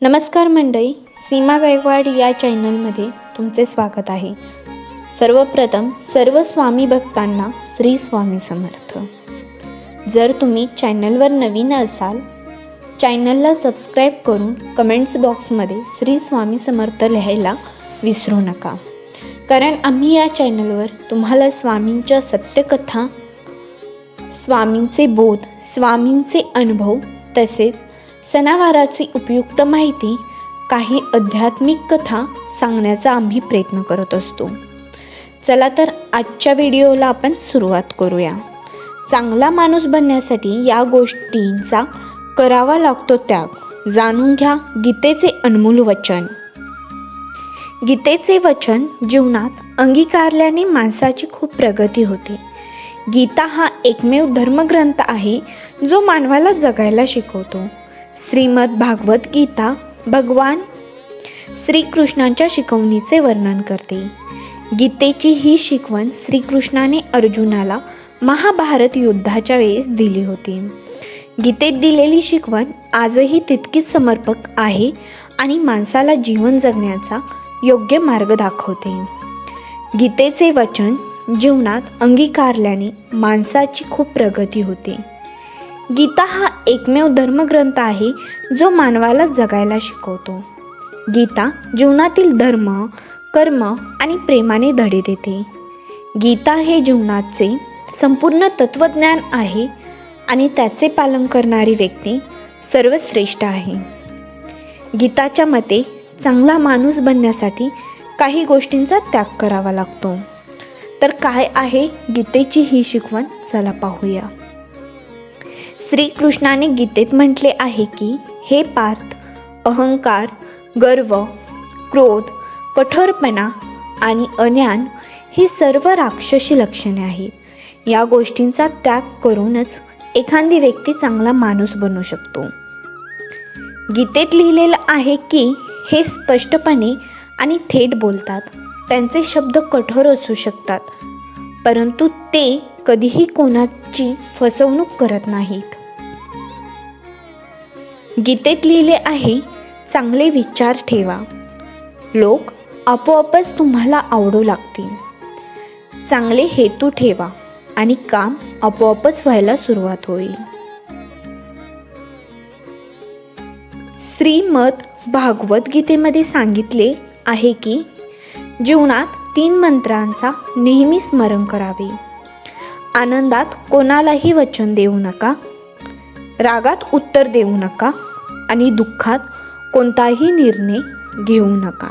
नमस्कार मंडळी सीमा गायकवाड या चॅनलमध्ये तुमचे स्वागत आहे. सर्वप्रथम सर्व स्वामी भक्तांना श्री स्वामी समर्थ. जर तुम्ही चॅनलवर नवीन असाल चॅनलला सबस्क्राईब करून कमेंट्स बॉक्समध्ये श्री स्वामी समर्थ लिहायला विसरू नका. कारण आम्ही या चॅनलवर तुम्हाला स्वामींच्या सत्यकथा स्वामींचे बोध स्वामींचे अनुभव तसेच सणावाराची उपयुक्त माहिती काही आध्यात्मिक कथा सांगण्याचा आम्ही प्रयत्न करत असतो. चला तर आजच्या व्हिडिओला आपण सुरुवात करूया. चांगला माणूस बनण्यासाठी या गोष्टींचा करावा लागतो त्याग. जाणून घ्या गीतेचे अनमोल वचन. गीतेचे वचन जीवनात अंगीकारल्याने माणसाची खूप प्रगती होते. गीता हा एकमेव धर्मग्रंथ आहे जो मानवाला जगायला शिकवतो. श्रीमद भागवत गीता भगवान श्रीकृष्णांच्या शिकवणीचे वर्णन करते. गीतेची ही शिकवण श्रीकृष्णाने अर्जुनाला महाभारत युद्धाच्या वेळेस दिली होती. गीतेत दिलेली शिकवण आजही तितकीच समर्पक आहे आणि माणसाला जीवन जगण्याचा योग्य मार्ग दाखवते. गीतेचे वचन जीवनात अंगीकारल्याने माणसाची खूप प्रगती होते. गीता हा एकमेव धर्मग्रंथ आहे जो मानवाला जगायला शिकवतो. गीता जीवनातील धर्म कर्म आणि प्रेमाने धडे देते. गीता हे जीवनाचे संपूर्ण तत्त्वज्ञान आहे आणि त्याचे पालन करणारी व्यक्ती सर्वश्रेष्ठ आहे. गीताच्या मते चांगला माणूस बनण्यासाठी काही गोष्टींचा त्याग करावा लागतो. तर काय आहे गीतेची ही शिकवण? चला पाहूया. श्रीकृष्णाने गीतेत म्हटले आहे की हे पार्थ अहंकार गर्व क्रोध कठोरपणा आणि अज्ञान ही सर्व राक्षसी लक्षणे आहेत. या गोष्टींचा त्याग करूनच एखादी व्यक्ती चांगला माणूस बनू शकतो. गीतेत लिहिलेलं आहे की हे स्पष्टपणे आणि थेट बोलतात. त्यांचे शब्द कठोर असू शकतात परंतु ते कधीही कोणाची फसवणूक करत नाहीत. गीतेत लिहिले आहे चांगले विचार ठेवा. लोक आपोआपच तुम्हाला आवडू लागतील. चांगले हेतू ठेवा आणि काम आपोआपच व्हायला सुरुवात होईल. श्रीमद भागवत गीतेमध्ये सांगितले आहे की जीवनात तीन मंत्रांचा नेहमी स्मरण करावे. आनंदात कोणालाही वचन देऊ नका. रागात उत्तर देऊ नका. आणि दुःखात कोणताही निर्णय घेऊ नका.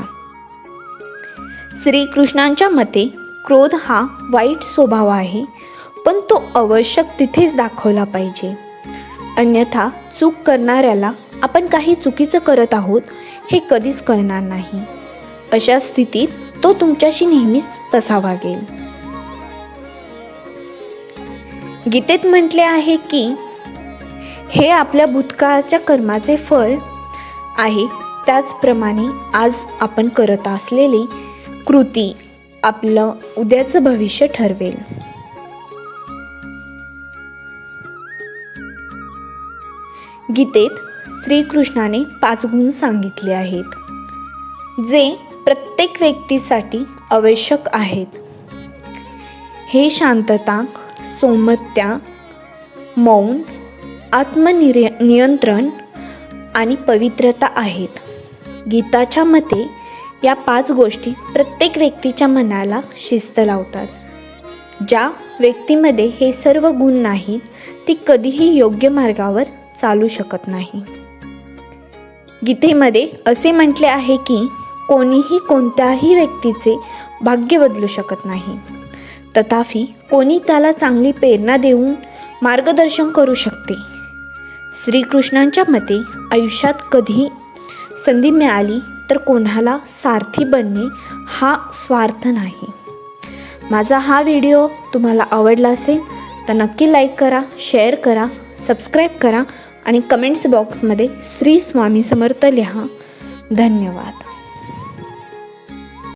श्रीकृष्णांच्या मते क्रोध हा वाईट स्वभाव आहे पण तो आवश्यक तिथेच दाखवला पाहिजे. अन्यथा चूक करणाऱ्याला आपण काही चुकीचं करत आहोत हे कधीच कळणार नाही. अशा स्थितीत तो तुमच्याशी नेहमीच तसा वागेल. गीतेत म्हटले आहे की हे आपल्या भूतकाळाच्या कर्माचे फळ आहे. त्याचप्रमाणे आज आपण करत असलेली कृती आपलं उद्याचं भविष्य ठरवेल. गीतेत श्रीकृष्णाने पाच गुण सांगितले आहेत जे प्रत्येक व्यक्तीसाठी आवश्यक आहेत. हे शांतता सौमत्या मौन आत्मनिर नियंत्रण आणि पवित्रता आहेत. गीताच्या मते या पाच गोष्टी प्रत्येक व्यक्तीच्या मनाला शिस्त लावतात. ज्या व्यक्तीमध्ये हे सर्व गुण नाहीत ती कधीही योग्य मार्गावर चालू शकत नाही. गीतेमध्ये असे म्हटले आहे की कोणीही कोणत्याही व्यक्तीचे भाग्य बदलू शकत नाही. तथापि कोणी त्याला चांगली प्रेरणा देऊन मार्गदर्शन करू शकते. श्रीकृष्णांच्या मते आयुष्यात कधी संधी मिळाली तर कोणाला सारथी बनणे हा स्वार्थ नाही. माझा हा व्हिडिओ तुम्हाला आवडला असेल तर नक्की लाईक करा शेअर करा सबस्क्राईब करा आणि कमेंट्स बॉक्समध्ये श्री स्वामी समर्थ लिहा. धन्यवाद.